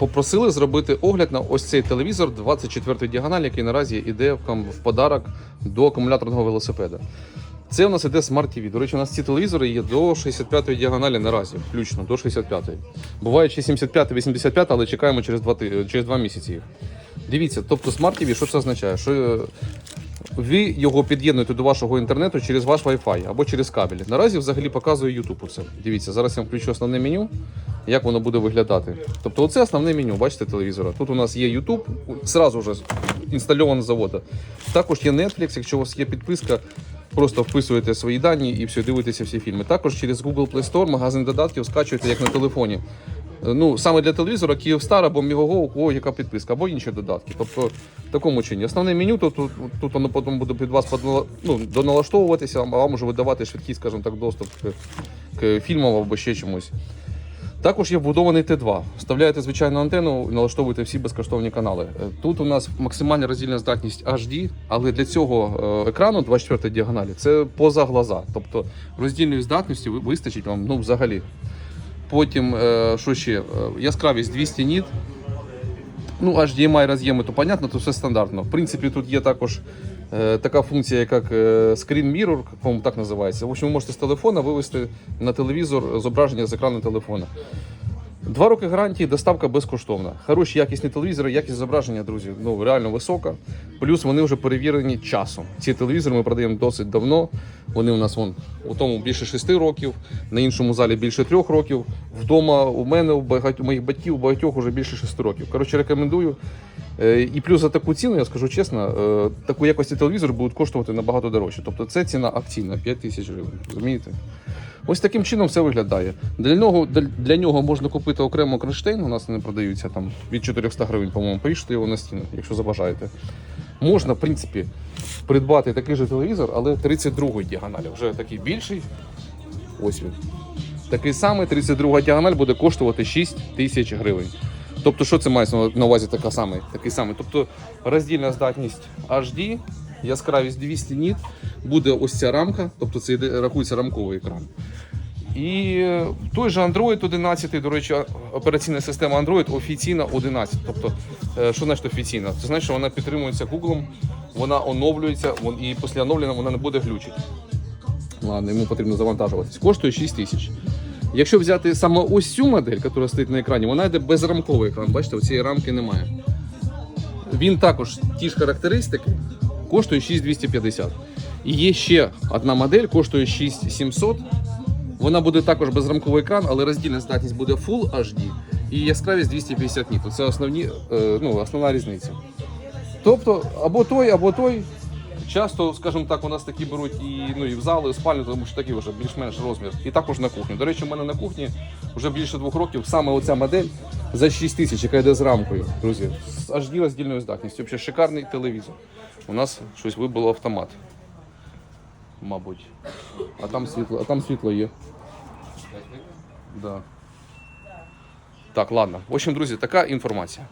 попросили зробити огляд на ось цей телевізор 24 діагональ, який наразі йде в, подарок до акумуляторного велосипеда. Це у нас іде Smart TV. До речі, у нас ці телевізори є до 65-ї діагоналі наразі, включно до 65-ї. Буває ще 75 85 але чекаємо через 2, через 2 місяці їх. Дивіться, тобто Smart TV, що це означає? Що е, ви його під'єднуєте до вашого інтернету через ваш Wi-Fi або через кабель. Наразі взагалі показує YouTube оце. Дивіться, зараз я включу основне меню, як воно буде виглядати. Тобто, оце основне меню, бачите, телевізора. Тут у нас є YouTube, зразу вже інстальовано з заводу. Також є Netflix, якщо у вас є підписка, просто вписуєте свої дані і все, дивитеся всі фільми. Також через Google Play Store магазин додатків скачуєте як на телефоні. Ну, саме для телевізора Київстар або Мігого, у кого яка підписка, або інші додатки. Тобто в такому чині. Основне меню, то тут, тут воно потім буде під вас ну, доналаштовуватися, а вам може видавати швидкий, скажімо так, доступ к, к фільмам або ще чомусь. Також є вбудований Т2. Вставляєте звичайну антенну і налаштовуєте всі безкоштовні канали. Е, Тут у нас максимальна роздільна здатність HD, але для цього е, екрану 24 діагоналі це поза глаза. Тобто роздільної здатності вистачить вам ну, взагалі. Потім, е, що ще? Яскравість 200 ніт. Ну, HDMI роз'єми, то понятно, то все стандартно. В принципі, тут є також така функція, як е, Screen Mirror, по-моєму, так називається. В общем, ви можете з телефона вивести на телевізор зображення з екрану телефона. Два роки гарантії, доставка безкоштовна. Хороші якісні телевізори, якість зображення, друзі, ну реально висока. Плюс вони вже перевірені часом. Ці телевізори ми продаємо досить давно. Вони у нас вон у тому більше 6 років, на іншому залі більше 3 років. Вдома у мене, у багать- у моїх батьків, у багатьох вже більше 6 років. Коротше, рекомендую. Е, І плюс за таку ціну, я скажу чесно, е, таку якості телевізор будуть коштувати набагато дорожче. Тобто це ціна акційна 5 тисяч гривень. Розумієте? Ось таким чином все виглядає. Для нього, для- нього можна купити окремо кронштейн, у нас вони продаються там від 400 гривень, по-моєму, повішати його на стіну, якщо забажаєте. Можна, в принципі, придбати такий же телевізор, але 32 діагоналі. Вже такий більший. Ось він. Такий самий 32 діагональ буде коштувати 6 тисяч гривень. Тобто, що це мається на увазі така самий, такий самий? Тобто роздільна здатність HD, яскравість 200 ніт, буде ось ця рамка, тобто це рахується рамковий екран. І е, той же Android 11, до речі, операційна система Android офіційна 11. Тобто, е, що значить офіційна? Це значить, що вона підтримується Google, вона оновлюється, і після оновлення вона не буде глючити. Ладно, йому потрібно завантажуватись. Коштує 6 тисяч. Якщо взяти саме ось цю модель, яка стоїть на екрані, вона йде безрамковий екран. Бачите, цієї рамки немає. Він також ті ж характеристики, коштує 6250. І є ще одна модель, коштує 6700. Вона буде також безрамковий екран, але роздільна здатність буде Full HD і яскравість 250 ніт. Це основні, е, ну, основна різниця. Тобто, або той, або той. Часто, скажімо так, у нас такі беруть і, ну, і в зали, і в спальню, тому що такий вже більш-менш розмір. І також на кухню. До речі, у мене на кухні вже більше двох років саме оця модель за 6 тисяч, яка йде з рамкою, друзі, з HD роздільною здатністю. Взагалі шикарний телевізор. У нас щось вибило автомат. Мабуть. А там світло, а там світло є. Да. Так, ладно. В общем, друзі, така інформація.